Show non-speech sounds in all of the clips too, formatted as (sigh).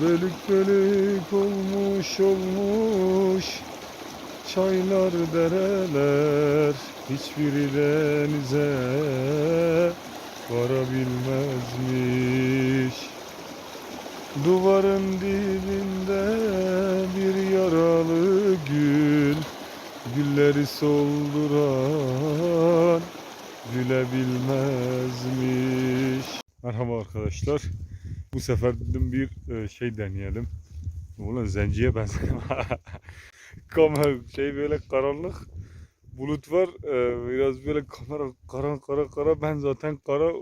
Bölük bölük olmuş olmuş Çaylar dereler Hiçbiri denize Varabilmezmiş Duvarın dibinde bir yaralı gül Gülleri solduran gülebilmezmiş. Merhaba arkadaşlar. Bu sefer dedim bir e, şey deneyelim. Ulan zenciye benzedim. (laughs) Kamera şey böyle karanlık. Bulut var. e, Biraz böyle kamera kara kara kara. Ben zaten kara.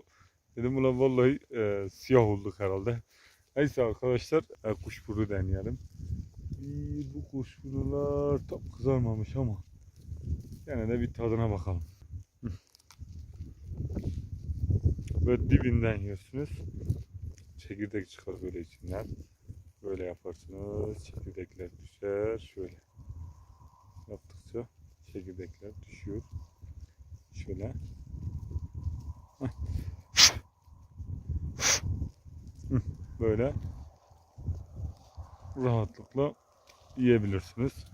Dedim ulan vallahi e, siyah olduk herhalde. Neyse arkadaşlar e, kuşburnu deneyelim. İyi, bu kuşburnular tam kızarmamış ama gene de bir tadına bakalım. Böyle dibinden yiyorsunuz. Çekirdek çıkar böyle içinden. Böyle yaparsınız. Çekirdekler düşer. Şöyle. Yaptıkça çekirdekler düşüyor. Şöyle. Böyle rahatlıkla yiyebilirsiniz.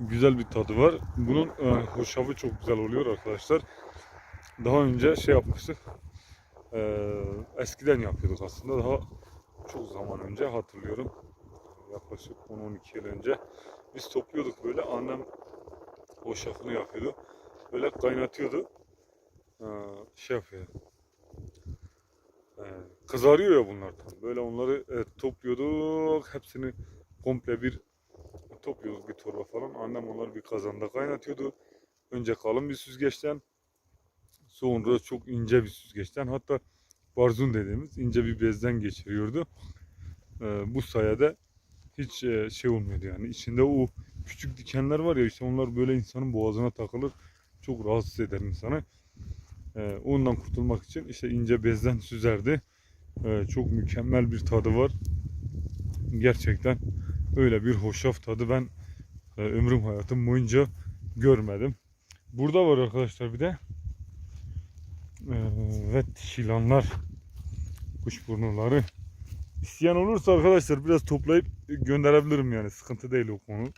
Güzel bir tadı var. Bunun e, hoşafı çok güzel oluyor arkadaşlar. Daha önce şey yapmıştık. E, eskiden yapıyorduk aslında. Daha çok zaman önce hatırlıyorum. Yaklaşık 10-12 yıl önce. Biz topluyorduk böyle. Annem hoşafını yapıyordu. Böyle kaynatıyordu. E, şey yapıyor. E, kızarıyor ya bunlar tam. Böyle onları e, topluyorduk. Hepsini komple bir topluyorduk bir torba falan. Annem onları bir kazanda kaynatıyordu. Önce kalın bir süzgeçten sonra çok ince bir süzgeçten hatta barzun dediğimiz ince bir bezden geçiriyordu. Ee, bu sayede hiç e, şey olmuyordu yani. İçinde o küçük dikenler var ya işte onlar böyle insanın boğazına takılır. Çok rahatsız eder insanı. Ee, ondan kurtulmak için işte ince bezden süzerdi. Ee, çok mükemmel bir tadı var. Gerçekten öyle bir hoşaf tadı ben e, ömrüm hayatım boyunca görmedim. Burada var arkadaşlar bir de. Evet şilanlar. Kuşburnuları. İsteyen olursa arkadaşlar biraz toplayıp gönderebilirim yani. Sıkıntı değil o konu.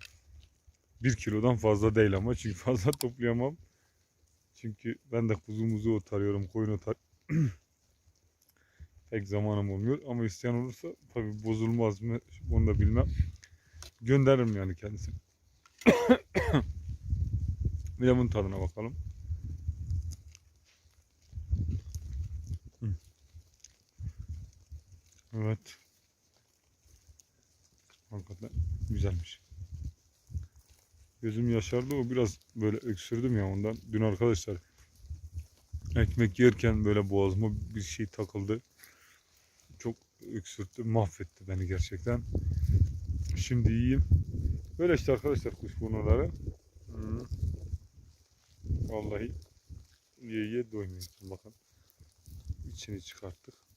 Bir kilodan fazla değil ama çünkü (laughs) fazla toplayamam. Çünkü ben de kuzumuzu otarıyorum, koyun otar. (clears throat) Pek zamanım olmuyor ama isteyen olursa tabi bozulmaz mı onu da bilmem. Gönderirim yani kendisini. (clears throat) bir de bunun tadına bakalım. Evet. Hakikaten güzelmiş. Gözüm yaşardı o biraz böyle öksürdüm ya ondan. Dün arkadaşlar ekmek yerken böyle boğazıma bir şey takıldı. Çok öksürttü, mahvetti beni gerçekten. Şimdi iyiyim. Böyle işte arkadaşlar kuşburnuları. Hı. Vallahi ye ye doymuyorsun bakın. İçini çıkarttık.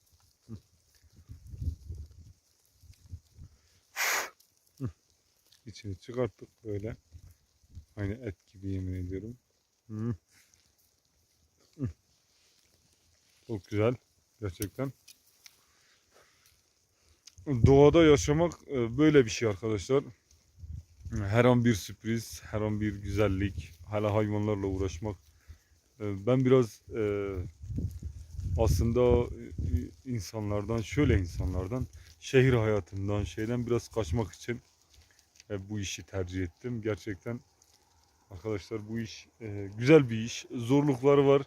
İçini çıkarttık böyle. Aynı et gibi yemin ediyorum. Hı. Hı. Çok güzel. Gerçekten. Doğada yaşamak e, böyle bir şey arkadaşlar. Her an bir sürpriz, her an bir güzellik, hala hayvanlarla uğraşmak. E, Ben biraz e, aslında insanlardan, şöyle insanlardan, şehir hayatından, şeyden biraz kaçmak için bu işi tercih ettim. Gerçekten arkadaşlar bu iş e, güzel bir iş. Zorlukları var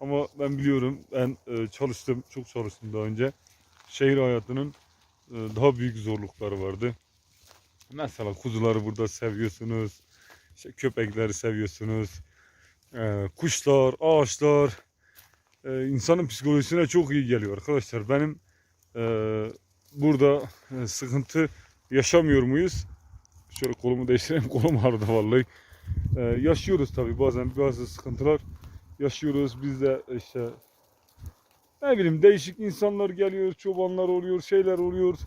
ama ben biliyorum. Ben e, çalıştım, çok çalıştım daha önce. Şehir hayatının e, daha büyük zorlukları vardı. Mesela kuzuları burada seviyorsunuz. İşte köpekleri seviyorsunuz. E, kuşlar, ağaçlar. E, insanın psikolojisine çok iyi geliyor arkadaşlar. Benim e, burada e, sıkıntı yaşamıyor muyuz? Şöyle kolumu değiştireyim. (laughs) Kolum ağrıdı vallahi. Ee, yaşıyoruz tabii bazen bazı sıkıntılar yaşıyoruz. Biz de işte ne bileyim değişik insanlar geliyor, çobanlar oluyor, şeyler oluyor,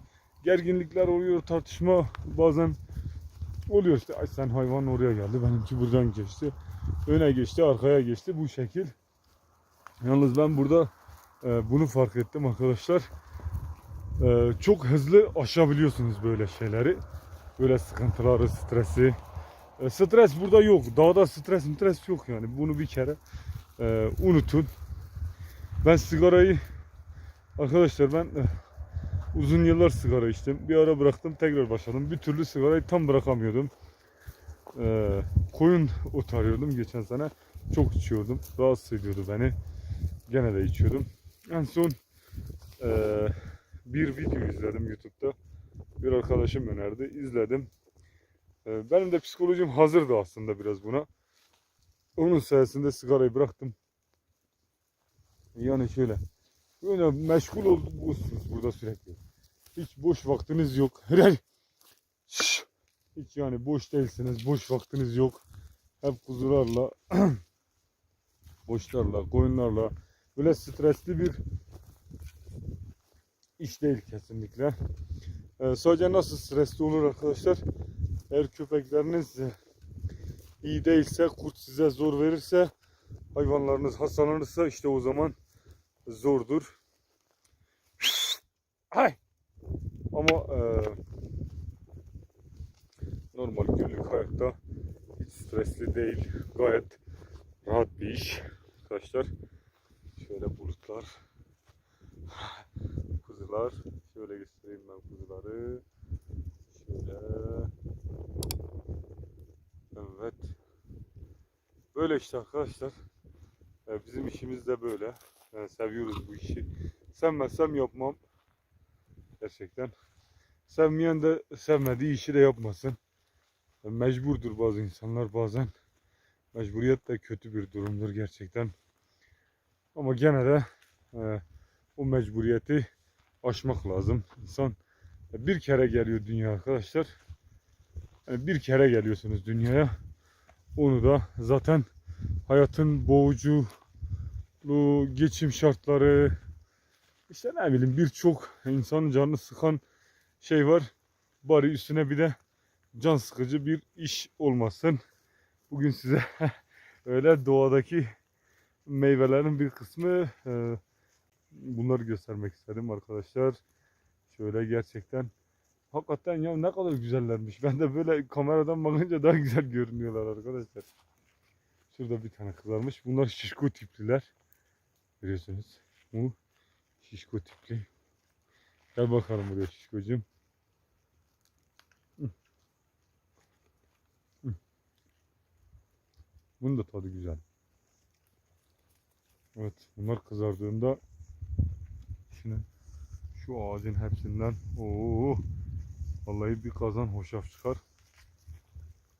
gerginlikler oluyor, tartışma bazen oluyor işte. Ay sen hayvan oraya geldi, benimki buradan geçti. Öne geçti, arkaya geçti bu şekil. Yalnız ben burada e, bunu fark ettim arkadaşlar. Ee, çok hızlı aşabiliyorsunuz böyle şeyleri. Böyle sıkıntıları, stresi. Ee, stres burada yok. Dağda stres, stres yok yani. Bunu bir kere e, unutun. Ben sigarayı arkadaşlar ben e, uzun yıllar sigara içtim. Bir ara bıraktım, tekrar başladım. Bir türlü sigarayı tam bırakamıyordum. Ee, koyun otarıyordum geçen sene. Çok içiyordum. Rahatsız ediyordu beni. Gene de içiyordum. En son eee, bir video izledim YouTube'da. Bir arkadaşım önerdi. İzledim. Eee, benim de psikolojim hazırdı aslında biraz buna. Onun sayesinde sigarayı bıraktım. Yani şöyle. Böyle meşgul olursunuz burada sürekli. Hiç boş vaktiniz yok. (laughs) Hiç yani boş değilsiniz. Boş vaktiniz yok. Hep kuzularla, (clears throat) boşlarla, koyunlarla böyle stresli bir iş değil kesinlikle. Ee, sadece nasıl stresli olur arkadaşlar? Eğer köpekleriniz e, iyi değilse, kurt size zor verirse, hayvanlarınız hastalanırsa işte o zaman zordur. Hay! Ama e, normal günlük hayatta hiç stresli değil. Gayet rahat bir iş arkadaşlar. Şöyle bulutlar. Kuzular. Şöyle göstereyim ben kuzuları. Şöyle. Evet. Böyle işte arkadaşlar. Bizim işimiz de böyle. Yani seviyoruz bu işi. Sevmezsem yapmam. Gerçekten. Sevmeyen de sevmediği işi de yapmasın. Mecburdur bazı insanlar bazen. Mecburiyet de kötü bir durumdur gerçekten. Ama gene de e, o mecburiyeti aşmak lazım. İnsan e, bir kere geliyor dünya arkadaşlar. Yani bir kere geliyorsunuz dünyaya. Onu da zaten hayatın boğuculuğu, geçim şartları, işte ne bileyim birçok insanın canını sıkan şey var. Bari üstüne bir de can sıkıcı bir iş olmasın. Bugün size (laughs) öyle doğadaki meyvelerin bir kısmı e, bunları göstermek istedim arkadaşlar. Şöyle gerçekten hakikaten ya ne kadar güzellermiş. Ben de böyle kameradan bakınca daha güzel görünüyorlar arkadaşlar. Şurada bir tane kızarmış. Bunlar şişko tipliler. Görüyorsunuz. Bu şişko tipli. Gel bakalım buraya şişkocuğum. Bunun da tadı güzel. Evet bunlar kızardığında şimdi şu ağacın hepsinden ooo vallahi bir kazan hoşaf çıkar.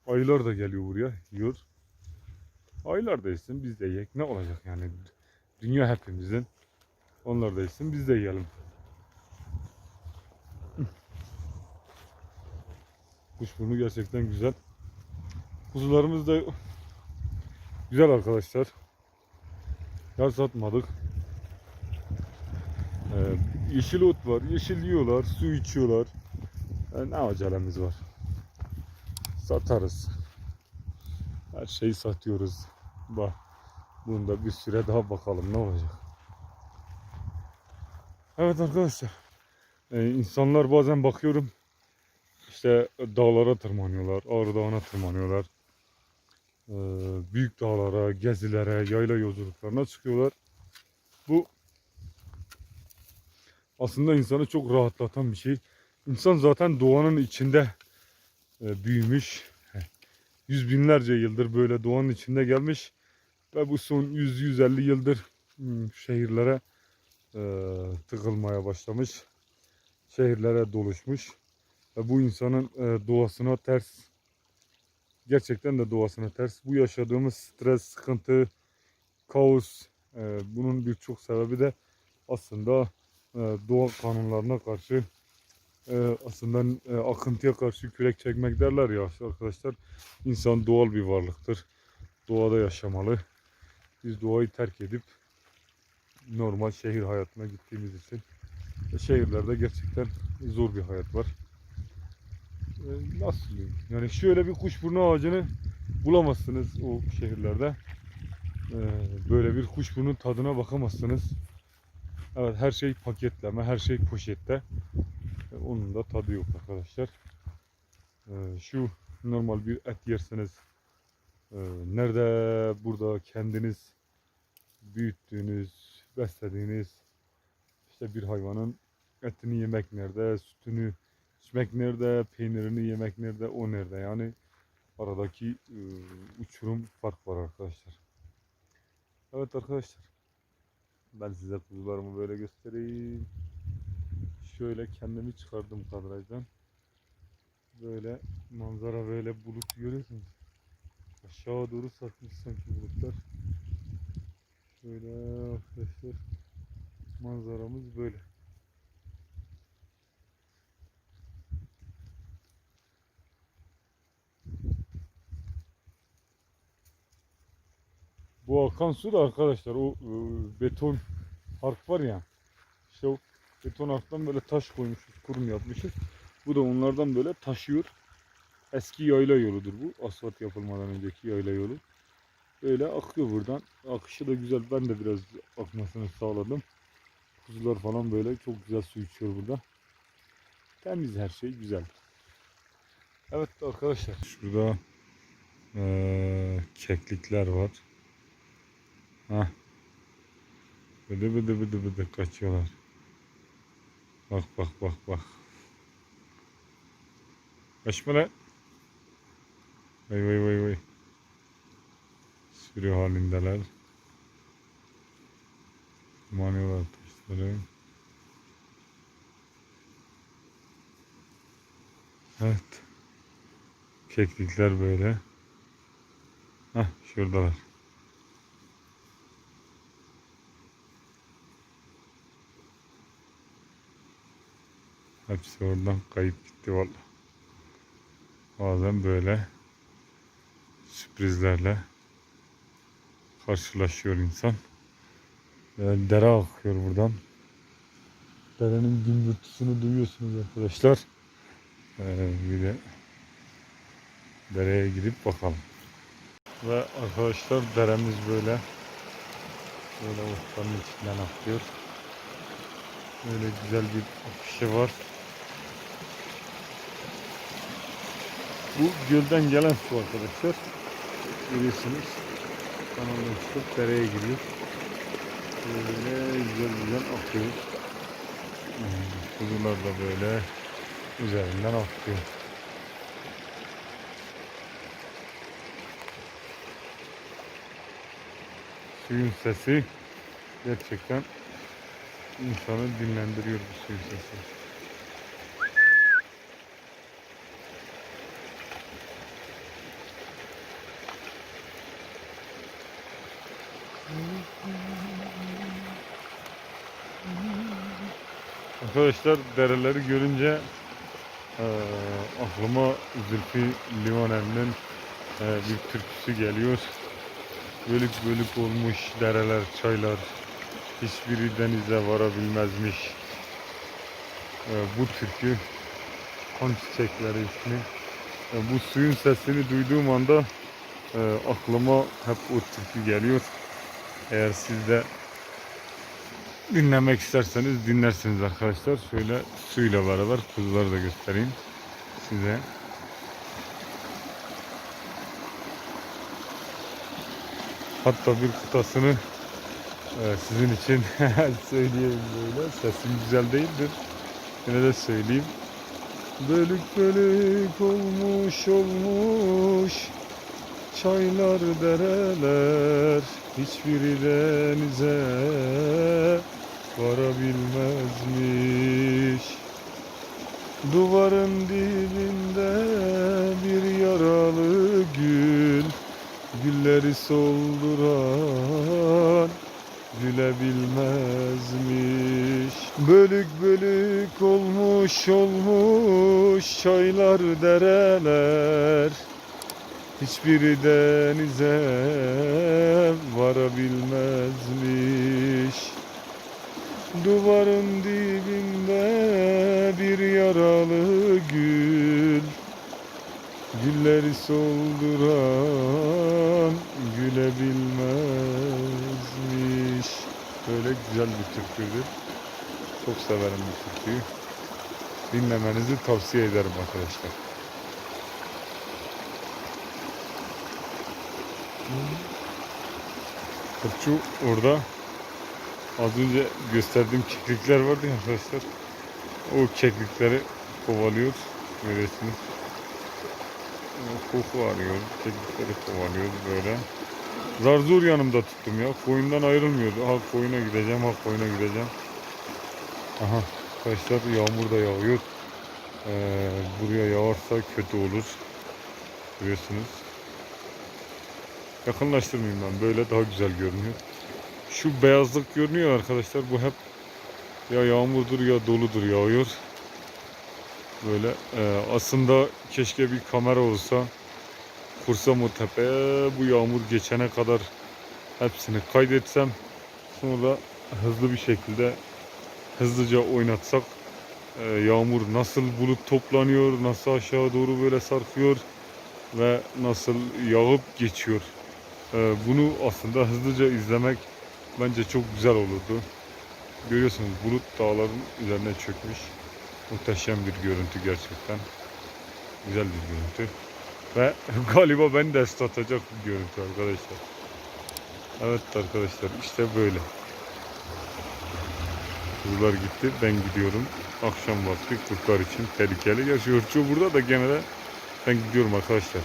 Ayılar da geliyor buraya yiyor. Ayılar da yesin biz de yiyek ne olacak yani dünya hepimizin. Onlar da yesin biz de yiyelim. Kuşburnu gerçekten güzel. Kuzularımız da Güzel arkadaşlar. Yar satmadık. Yeşil ot var. Yeşil yiyorlar. Su içiyorlar. Ee, ne acelemiz var. Satarız. Her şeyi satıyoruz. Bak. Bunda bir süre daha bakalım ne olacak. Evet arkadaşlar. Ee, insanlar bazen bakıyorum. işte dağlara tırmanıyorlar. Ağrı Dağı'na tırmanıyorlar. Ee, büyük dağlara, gezilere, yayla yolculuklarına çıkıyorlar. Bu aslında insanı çok rahatlatan bir şey. İnsan zaten doğanın içinde e, büyümüş. Yüz binlerce yıldır böyle doğanın içinde gelmiş. Ve bu son 100-150 yıldır hmm, şehirlere e, tıkılmaya başlamış. Şehirlere doluşmuş. Ve bu insanın e, doğasına ters gerçekten de doğasına ters. Bu yaşadığımız stres, sıkıntı, kaos bunun birçok sebebi de aslında e, doğa kanunlarına karşı e, aslında e, akıntıya karşı kürek çekmek derler ya arkadaşlar. İnsan doğal bir varlıktır. Doğada yaşamalı. Biz doğayı terk edip normal şehir hayatına gittiğimiz için şehirlerde gerçekten zor bir hayat var. Nasıl? Yani şöyle bir kuşburnu ağacını bulamazsınız o şehirlerde. Böyle bir kuşburnun tadına bakamazsınız. Evet her şey paketleme, her şey poşette. E, Onun da tadı yok arkadaşlar. E, Şu normal bir et yerseniz e, nerede burada kendiniz büyüttüğünüz, beslediğiniz işte bir hayvanın etini yemek nerede, sütünü içmek nerede, peynirini yemek nerede, o nerede yani aradaki uçurum fark var arkadaşlar. Evet arkadaşlar ben size kuzularımı böyle göstereyim. Şöyle kendimi çıkardım kadrajdan. Böyle manzara böyle bulut görüyorsunuz. Aşağı doğru sarkmış sanki bulutlar. Şöyle arkadaşlar manzaramız böyle. Bu akan su da arkadaşlar o e, beton harf var ya. İşte o beton harftan böyle taş koymuşuz, kurum yapmışız. Bu da onlardan böyle taşıyor. Eski yayla yoludur bu. Asfalt yapılmadan önceki yayla yolu. Böyle akıyor buradan. Akışı da güzel. Ben de biraz akmasını sağladım. Kuzular falan böyle çok güzel su içiyor burada. Temiz her şey güzel. Evet arkadaşlar. Şurada eee, keklikler var. Hah. Bıdı bıdı bıdı bıdı kaçıyorlar. Bak bak bak bak. Kaçma lan. Vay vay vay vay. Sürü halindeler. Manıyorlar taşları. Evet. Keklikler böyle. Hah şuradalar. Hepsi oradan kayıp gitti valla. Bazen böyle sürprizlerle karşılaşıyor insan. Böyle dere akıyor buradan. Derenin gümbürtüsünü duyuyorsunuz arkadaşlar. Ee, bir de dereye gidip bakalım. Ve arkadaşlar deremiz böyle böyle ortanın içinden akıyor. Böyle güzel bir akışı var. Bu gölden gelen su arkadaşlar. Görüyorsunuz. Kanaldan çıkıp dereye giriyor. Böyle güzel güzel akıyor. Kuzular da böyle üzerinden akıyor. Suyun sesi gerçekten insanı dinlendiriyor bu suyun sesi. Arkadaşlar dereleri görünce eee aklıma Zülfü Livaneli'nin eee, bir türküsü geliyor. Bölük bölük olmuş dereler, çaylar, hiçbiri denize varabilmezmiş. Eee, bu türkü kan çiçekleri ismi. Eee, bu suyun sesini duyduğum anda eee, aklıma hep o türkü geliyor. Eğer siz de dinlemek isterseniz dinlersiniz arkadaşlar. Şöyle suyla beraber kuzuları da göstereyim size. Hatta bir kıtasını e, sizin için (laughs) söyleyeyim böyle. Sesim güzel değildir. Yine de söyleyeyim. Bölük bölük olmuş olmuş Çaylar dereler hiçbiri denize varabilmezmiş. Duvarın dibinde bir yaralı gül, gülleri solduran gülebilmezmiş. Bölük bölük olmuş olmuş çaylar dereler Hiçbiri denize varabilmezmiş. Duvarın dibinde bir yaralı gül Gülleri solduran gülebilmezmiş Böyle güzel bir türküdür. Çok severim bu türküyü. Dinlemenizi tavsiye ederim arkadaşlar. Kırçu orada az önce gösterdiğim keklikler vardı ya arkadaşlar. O keklikleri kovalıyor. Görüyorsunuz. Koku arıyor. Keklikleri kovalıyor böyle. Zar zor yanımda tuttum ya. Koyundan ayrılmıyordu. Ha koyuna gideceğim, ha koyuna gideceğim. Aha arkadaşlar yağmur da yağıyor. Ee, buraya yağarsa kötü olur. Görüyorsunuz. Yakınlaştırmayayım ben. Böyle daha güzel görünüyor. Şu beyazlık görünüyor arkadaşlar. Bu hep ya yağmurdur ya doludur yağıyor. Böyle e, aslında keşke bir kamera olsa kursam o tepeye bu yağmur geçene kadar hepsini kaydetsem sonra hızlı bir şekilde hızlıca oynatsak e, yağmur nasıl bulut toplanıyor nasıl aşağı doğru böyle sarkıyor ve nasıl yağıp geçiyor bunu aslında hızlıca izlemek bence çok güzel olurdu görüyorsunuz bulut dağların üzerine çökmüş muhteşem bir görüntü gerçekten güzel bir görüntü ve (laughs) galiba beni de ıslatacak bir görüntü arkadaşlar. Evet arkadaşlar işte böyle. Kuzular gitti ben gidiyorum. Akşam vakti kurtlar için tehlikeli. Gerçi burada da gene de ben gidiyorum arkadaşlar.